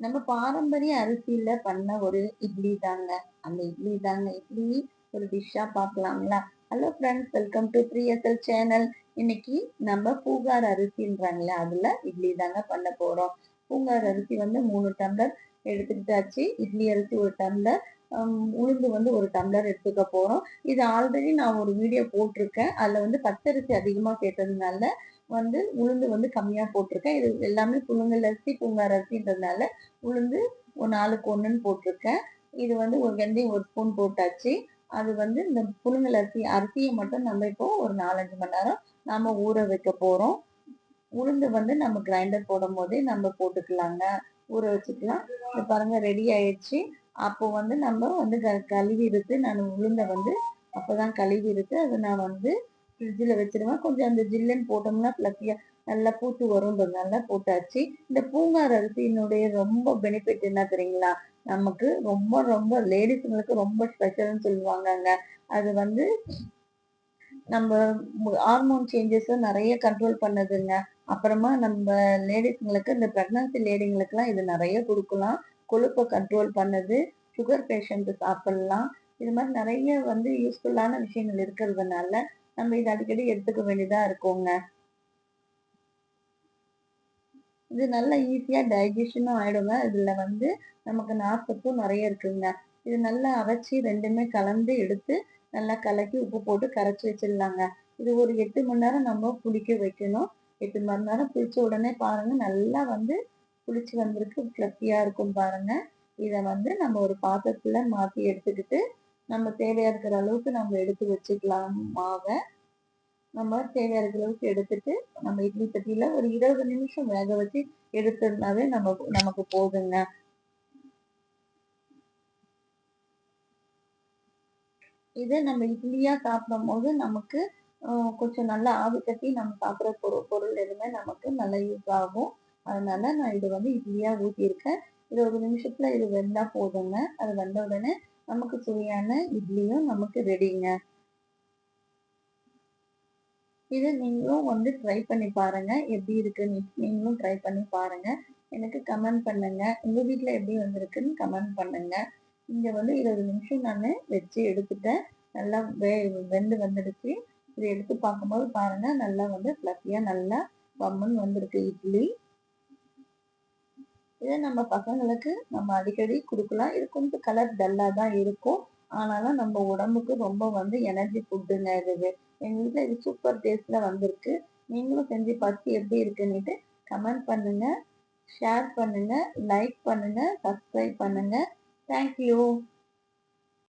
நம்ம பாரம்பரிய அரிசியில பண்ண ஒரு இட்லி தாங்க. அந்த இட்லி தாங்க. இட்லி ஒரு டிஷ்ஷா பார்க்கலாங்களா ஹலோ ஃப்ரெண்ட்ஸ் வெல்கம் டு பிரியசல் சேனல் இன்னைக்கு நம்ம பூகார் அரிசின்றாங்களே அதுல இட்லி தாங்க பண்ண போறோம். பூங்கார் அரிசி வந்து மூணு டம்ளர் எடுத்துக்கிட்டாச்சு. இட்லி அரிசி ஒரு டம்ளர் உளுந்து வந்து ஒரு டம்ளர் எடுத்துக்க போறோம். இது ஆல்ரெடி நான் ஒரு வீடியோ போட்டிருக்கேன். அதுல வந்து பச்சரிசி அதிகமா கேட்டதுனால வந்து உளுந்து வந்து கம்மியா போட்டிருக்கேன். இது எல்லாமே புழுங்கல் அரிசி பூங்கார் அரிசின்றதுனால உளுந்து ஒரு நாலுக்கு ஒன்றுன்னு போட்டிருக்கேன். இது வந்து ஒரு வெந்தயம் ஒரு ஸ்பூன் போட்டாச்சு. அது வந்து இந்த புழுங்கல் அரிசி அரிசியை மட்டும் நம்ம இப்போ ஒரு நாலஞ்சு மணி நேரம் நாம ஊற வைக்க போறோம். உளுந்து வந்து நம்ம கிரைண்டர் போடும் போதே நம்ம போட்டுக்கலாங்க. ஊற வச்சுக்கலாம். இது பாருங்க ரெடி ஆயிடுச்சு. அப்போ வந்து நம்ம வந்து க கழுவி இருக்கு நான் உளுந்த வந்து அப்பதான் கழுவி இருக்கு அதை நான் வந்து ஃப்ரிட்ஜில் வச்சிருவேன் கொஞ்சம் அந்த ஜில்லுன்னு போட்டோம்னா ஃப்ளஃபியாக நல்லா பூத்து வரும்ன்றதுனால போட்டாச்சு. இந்த பூங்கார் அரிசியினுடைய ரொம்ப பெனிஃபிட் என்ன தெரியுங்களா? நமக்கு ரொம்ப ரொம்ப லேடிஸுங்களுக்கு ரொம்ப ஸ்பெஷல்னு சொல்லுவாங்கங்க. அது வந்து நம்ம ஹார்மோன் சேஞ்சஸும் நிறைய கண்ட்ரோல் பண்ணுதுங்க. அப்புறமா நம்ம லேடிஸுங்களுக்கு இந்த ப்ரெக்னன்சி லேடிங்களுக்குலாம் இது நிறைய கொடுக்கலாம். கொழுப்பை கண்ட்ரோல் பண்ணுது. சுகர் பேஷண்ட்டு சாப்பிட்லாம். இது மாதிரி நிறைய வந்து யூஸ்ஃபுல்லான விஷயங்கள் இருக்கிறதுனால நம்ம இதை அடிக்கடி எடுத்துக்க வேண்டியதா இருக்குங்க. இது நல்லா ஈஸியா டைஜஷனும் ஆயிடுங்க. இதுல வந்து நமக்கு நார்சத்தும் நிறைய இருக்குங்க. இது நல்லா அரைச்சி ரெண்டுமே கலந்து எடுத்து நல்லா கலக்கி உப்பு போட்டு கரைச்சி வச்சிடலாங்க. இது ஒரு எட்டு மணி நேரம் நம்ம புளிக்க வைக்கணும். எட்டு மணி நேரம் புளிச்ச உடனே பாருங்க நல்லா வந்து புளிச்சு வந்திருக்கு. ஃப்ளஃபியா இருக்கும் பாருங்க. இதை வந்து நம்ம ஒரு பாத்திரத்துல மாத்தி எடுத்துக்கிட்டு நம்ம தேவையா இருக்கிற அளவுக்கு நம்ம எடுத்து வச்சுக்கலாம். மாவை நம்ம தேவையா இருக்கிற அளவுக்கு எடுத்துட்டு நம்ம இட்லி சட்டியில ஒரு இருபது நிமிஷம் வேக வச்சு எடுத்ததுனாவே நம்ம நமக்கு போதுங்க. இதை நம்ம இட்லியா சாப்பிடும் போது நமக்கு கொஞ்சம் நல்லா ஆவி கட்டி நம்ம சாப்பிட்ற பொருள் பொருள் எதுவுமே நமக்கு நல்லா யூஸ் ஆகும். அதனால நான் இது வந்து இட்லியா ஊற்றியிருக்கேன் இருபது நிமிஷத்துல இது வெந்தா போதுங்க. அது வெந்த உடனே நமக்கு சுவையான இட்லியும் நமக்கு ரெடிங்க இதை நீங்களும் வந்து ட்ரை பண்ணி பாருங்க. எப்படி இருக்குன்னு நீங்களும் ட்ரை பண்ணி பாருங்க. எனக்கு கமெண்ட் பண்ணுங்க. உங்க வீட்டில் எப்படி வந்திருக்குன்னு கமெண்ட் பண்ணுங்க. இங்க வந்து இருபது நிமிஷம் நான் வச்சு எடுத்துட்டேன். நல்லா வே வெந்து வந்துடுச்சு இதை எடுத்து பார்க்கும்போது பாருங்க. நல்லா வந்து ஃப்ளஃபியாக நல்லா பம்முன்னு வந்திருக்கு இட்லி. இதை நம்ம பசங்களுக்கு நம்ம அடிக்கடி கொடுக்கலாம். இது கொஞ்சம் கலர் டல்லாக தான் இருக்கும். ஆனாலும் நம்ம உடம்புக்கு ரொம்ப வந்து எனர்ஜி ஃபுட்டுங்க இது. எங்கள் வீட்டில் இது சூப்பர் டேஸ்டில் வந்திருக்கு. நீங்களும் செஞ்சு பார்த்து எப்படி இருக்குன்னுட்டு கமெண்ட் பண்ணுங்கள் ஷேர் பண்ணுங்கள் லைக் பண்ணுங்கள் சப்ஸ்கிரைப் பண்ணுங்கள் தேங்க்யூ